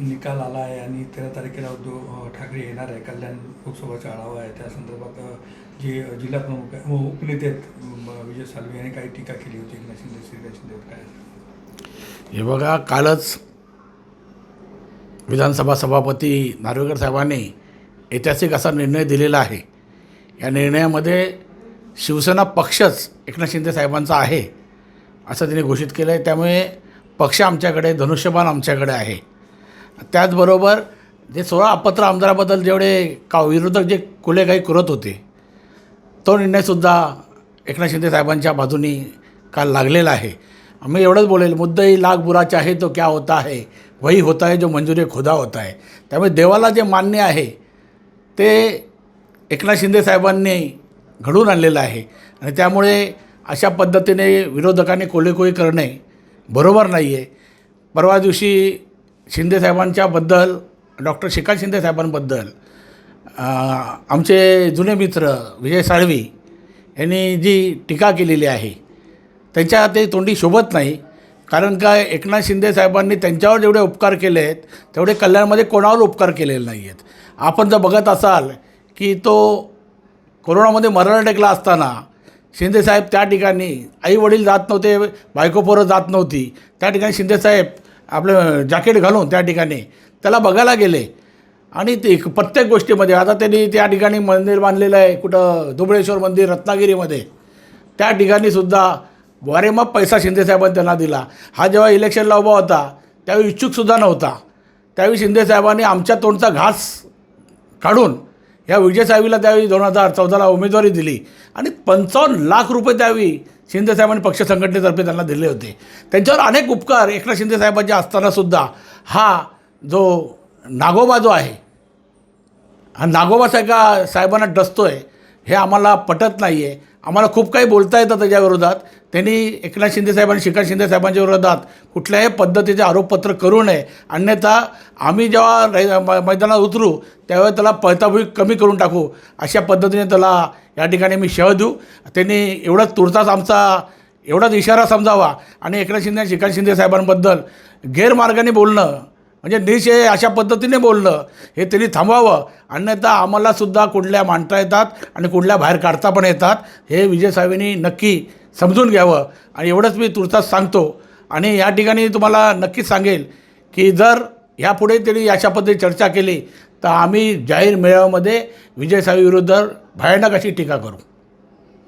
निकाल आला आहे आणि तेरा तारखेला उद्धव ठाकरे येणार आहे. कल्याण लोकसभाचा आढावा आहे. त्या संदर्भात जे जिल्हा प्रमुख व उपनेते आहेत विजय सालवे यांनी काही टीका केली होती. एकनाथ शिंदे श्रीराज शिंदेवर काय हे बघा कालच विधानसभा सभापती नार्वेकर साहेबांनी ऐतिहासिक असा निर्णय दिलेला आहे. या निर्णयामध्ये शिवसेना पक्षच एकनाथ शिंदे साहेबांचा आहे असं त्यांनी घोषित केलं आहे त्यामुळे पक्ष आमच्याकडे धनुष्यबाण आमच्याकडे आहे. त्याचबरोबर जे सोळा अपत्र आमदाराबद्दल जेवढे का विरोधक जे कुले काही करत होते तो निर्णयसुद्धा एकनाथ शिंदे साहेबांच्या बाजूनी काल लागलेला आहे. मी एवढंच बोलेल मुद्दाही लाख बुरा चाहे तो क्या होता है? वही होता है जो मंजुरे खुदा होता है. त्यामुळे देवाला जे मान्य आहे ते एकनाथ शिंदे साहेबांनी घडून आणलेलं आहे. आणि त्यामुळे अशा पद्धतीने विरोधकांनी कोलेकोळी करणे बरोबर नाही आहे परवा दिवशी शिंदे साहेबांच्याबद्दल डॉक्टर श्रीकांत शिंदे साहेबांबद्दल आमचे जुने मित्र विजय साळवी यांनी जी टीका केलेली आहे त्यांच्या ते तोंडी शोभत नाही. कारण काय एकनाथ शिंदे साहेबांनी त्यांच्यावर जेवढे उपकार केले आहेत तेवढे कल्याणमध्ये कोणावर उपकार केलेले नाही आहेत आपण जर बघत असाल की तो कोरोनामध्ये मरण टेकला असताना शिंदेसाहेब त्या ठिकाणी आई वडील जात नव्हते बायको पोरं जात नव्हती त्या ठिकाणी शिंदेसाहेब आपलं जॅकेट घालून त्या ठिकाणी. त्याला बघायला गेले. आणि ते प्रत्येक गोष्टीमध्ये आता त्यांनी त्या ठिकाणी मंदिर बांधलेलं आहे कुठं दुबळेश्वर मंदिर रत्नागिरीमध्ये. त्या ठिकाणीसुद्धा वारेमाप पैसा शिंदेसाहेबांनी त्यांना दिला. हा जेव्हा इलेक्शनला उभा होता त्यावेळी इच्छुकसुद्धा नव्हता. त्यावेळी शिंदेसाहेबांनी आमच्या तोंडचा घास काढून या विजयसाहेबीला त्यावेळी दोन हजार चौदाला उमेदवारी दिली. आणि पंचावन्न लाख रुपये त्यावेळी शिंदेसाहेबांनी पक्ष संघटनेतर्फे त्यांना दिले होते. त्यांच्यावर अनेक उपकार एकनाथ शिंदेसाहेबांचे असतानासुद्धा हा जो नागोबा जो आहे हा नागोबा साहेबा साहेबांना डसतो आहे हे आम्हाला पटत नाही आहे आम्हाला खूप काही बोलता येतं त्याच्या विरोधात. त्यांनी एकनाथ शिंदे साहेबांनी शिखर शिंदे साहेबांच्या विरोधात कुठल्याही पद्धतीचे आरोपपत्र करू नये. अन्यथा आम्ही जेव्हा रै- मैदानात उतरू त्यावेळेस त्याला पळताभुई कमी करून टाकू. अशा पद्धतीने त्याला या ठिकाणी मी शह देऊ. त्यांनी एवढाच तुर्तास आमचा एवढाच इशारा समजावा. आणि एकनाथ शिंदे आणि शिंदे साहेबांबद्दल गैरमार्गाने बोलणं म्हणजे निश हे अशा पद्धतीने बोललं. हे त्यांनी थांबवावं. अन्यथा आम्हालासुद्धा कुठल्या मांडता येतात आणि कुठल्या बाहेर काढता पण येतात. हे विजय साहेबांनी नक्की समजून घ्यावं. आणि एवढंच मी तुर्तास सांगतो. आणि या ठिकाणी तुम्हाला नक्कीच सांगेल की जर ह्यापुढे त्यांनी अशा पद्धतीने चर्चा केली तर आम्ही जाहीर मेळाव्यामध्ये विजय साहेबांविरुद्ध भयानक अशी टीका करू.